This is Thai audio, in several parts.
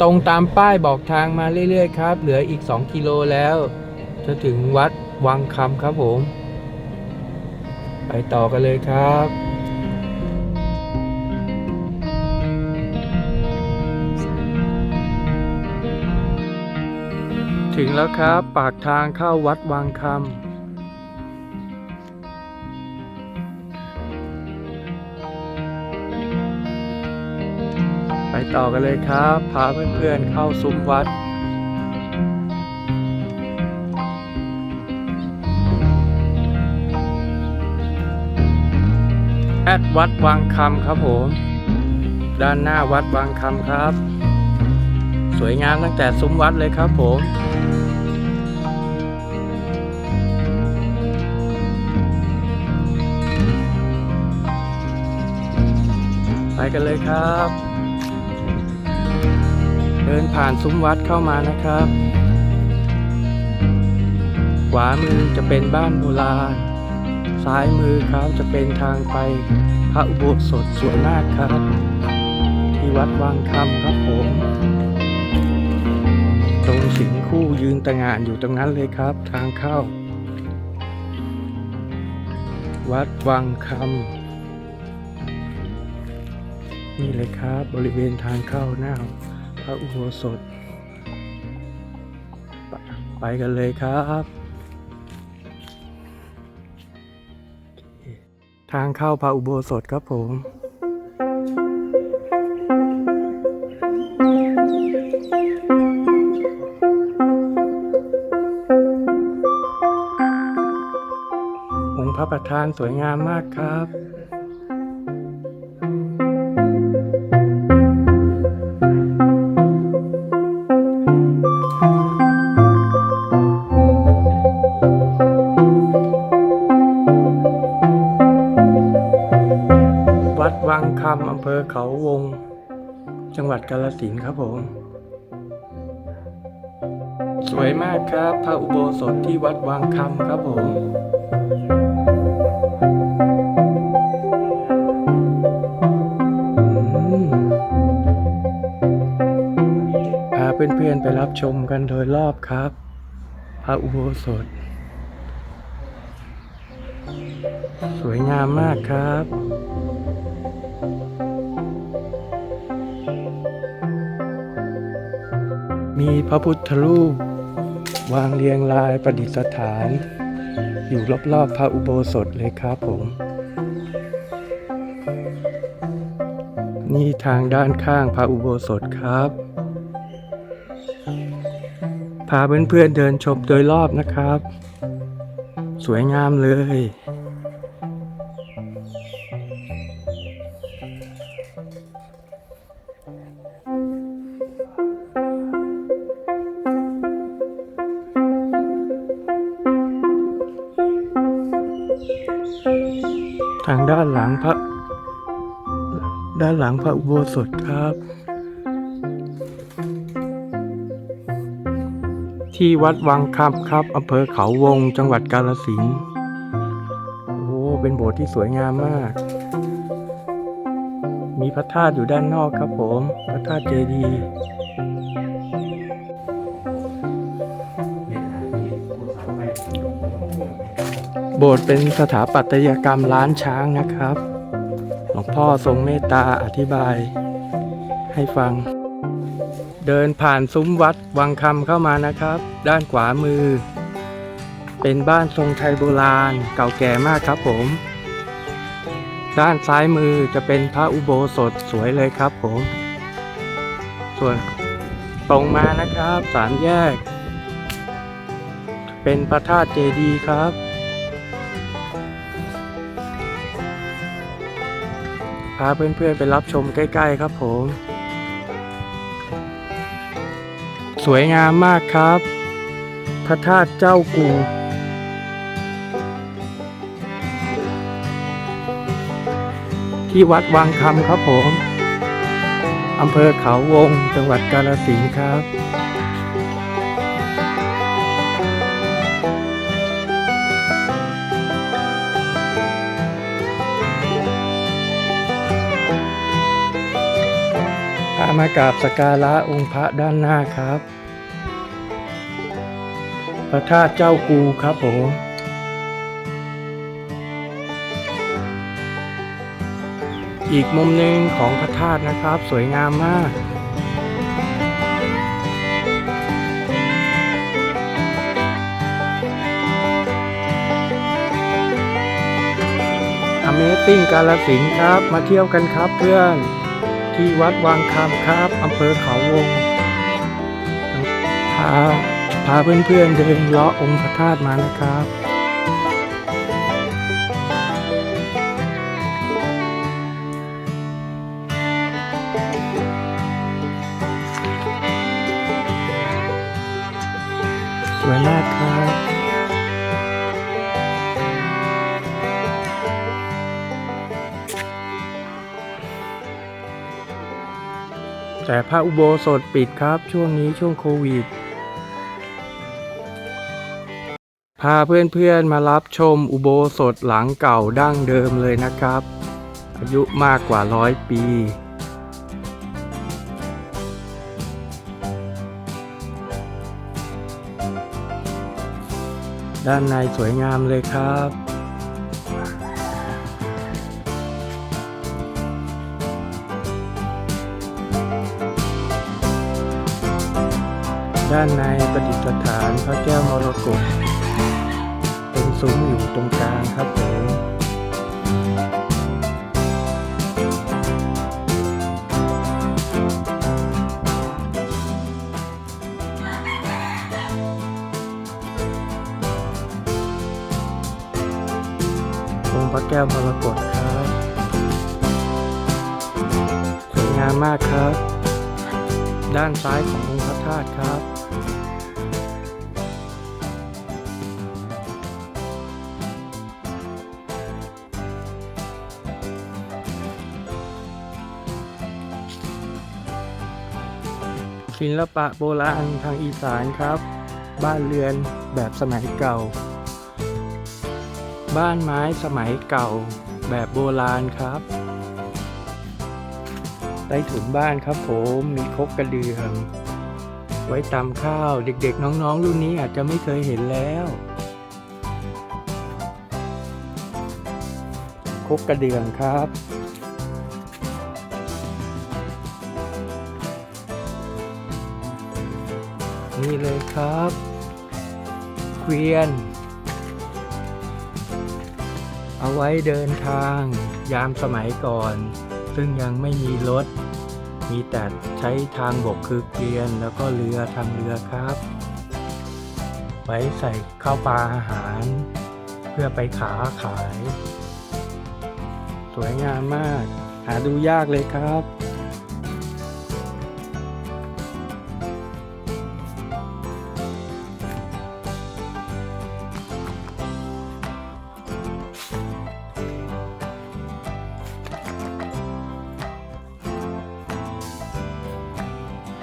ตรงตามป้ายบอกทางมาเรื่อยๆครับ เหลืออีก 2 กิโลแล้ว จะถึงวัดวังคำครับผม ไปต่อกันเลยครับถึงแล้วครับ ปากทางเข้าวัดวังคำ ต่อกันเลยครับ พาเพื่อนๆเข้าซุ้มวัดแอดวัดวังคำครับผม ด้านหน้าวัดวังคำครับ สวยงามตั้งแต่ซุ้มวัดเลยครับผมไปกันเลยครับ ดินผ่านซุ้มวัดเข้ามานะครับ ขวามือจะเป็นบ้านโบราณ ซ้ายมือครับจะเป็นทางไปพระอุโบสถสวยมากครับ ที่วัดวังคำครับผม ตรงสิงคู่ยืนตะงานอยู่ตรงนั้นเลยครับ ทางเข้า วัดวังคำนี่เลยครับบริเวณทางเข้าหน้า ระอุโบสถไปไปกันเลยครับ ทางเข้าพระอุโบสถครับผมองค์พระประธานสวยงามมากครับ คำอำเภอเขาวง จังหวัดกาฬสินครับผม สวยมากครับพระอุโบสถที่วัดวังคำครับผมอืมพาเพื่อนๆไปรับชมกันโดยรอบครับ พระอุโบสถ สวยงามมากครับ มีพระพุทธรูป วางเรียงรายประดิษฐาน อยู่รอบๆพระอุโบสถเลยครับผม นี่ทางด้านข้างพระอุโบสถครับ พาเพื่อนๆเดินชมโดยรอบนะครับ สวยงามเลย ทางด้านหลังพระ ด้านหลังพระอุโบสถครับ ที่วัดวังคำครับอำเภอเขาวงจังหวัดกาฬสินธุ์โอ้เป็นโบสถ์ที่สวยงามมาก มีพระธาตุอยู่ด้านนอกครับผม พระธาตุเจดีย์ โบสถ์เป็นสถาปัตยกรรมล้านช้างนะครับ หลวงพ่อทรงเมตตาอธิบายให้ฟัง เดินผ่านซุ้มวัดวังคำเข้ามานะครับ ด้านขวามือ เป็นบ้านทรงไทยโบราณเก่าแก่มากครับผม ด้านซ้ายมือจะเป็นพระอุโบสถสวยเลยครับผม ส่วนตรงมานะครับสามแยก เป็นพระธาตุเจดีย์ครับ พาเพื่อนๆไปรับชมใกล้ ๆ ครับผม สวยงามมากครับ พระธาตุเจ้ากูที่วัดวังคำครับผม อำเภอเขาวง จังหวัดกาฬสินธุ์ครับามากราบสการะองค์พระด้านหน้าครับ พระธาตุเจ้ากูครับผมอีกมุมหนึ่งของพระธาตุนะครับ สวยงามมาก Amazing กาลสินธุ์ครับ มาเที่ยวกันครับเพื่อน ที่วัดวังคำครับอำเภอเขาวงพาพาเพื่อนๆเดินเลาะองค์พระธาตุมานะครับสวยมากครับ แต่พระอุโบสถปิดครับช่วงนี้ช่วงโควิด พาเพื่อนๆมารับชมอุโบสถหลังเก่าดั้งเดิมเลยนะครับ อายุมากกว่าร้อยปีด้านในสวยงามเลยครับ ด้านในประดิษฐานพระแก้วมรกตเป็นซุ้มอยู่ตรงกลางครับผมองค์พระแก้วมรกตครับสวยงามมากครับ ด้านซ้ายขององค์พระธาตุครับ ศิลปะโบราณทางอีสานครับ บ้านเรือนแบบสมัยเก่า บ้านไม้สมัยเก่า แบบโบราณครับใต้ถุนบ้านครับผมมีครกกระเดื่องไว้ตำข้าวเด็กๆ น้องๆ รุ่นนี้อาจจะไม่เคยเห็นแล้วครกกระเดื่องครับ นี่เลยครับเกวียน เอาไว้เดินทางยามสมัยก่อน ซึ่งยังไม่มีรถ มีแต่ใช้ทางบกคือเกวียนแล้วก็เรือทางเรือครับ ไว้ใส่ข้าวปลาอาหาร เพื่อไปขาขาย สวยงามมาก หาดูยากเลยครับ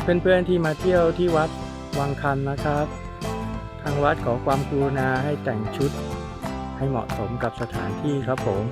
เพื่อนๆที่มาเที่ยวที่วัดวังคันนะครับ ทางวัดขอความกรุณาให้แต่งชุดให้เหมาะสมกับสถานที่ครับผม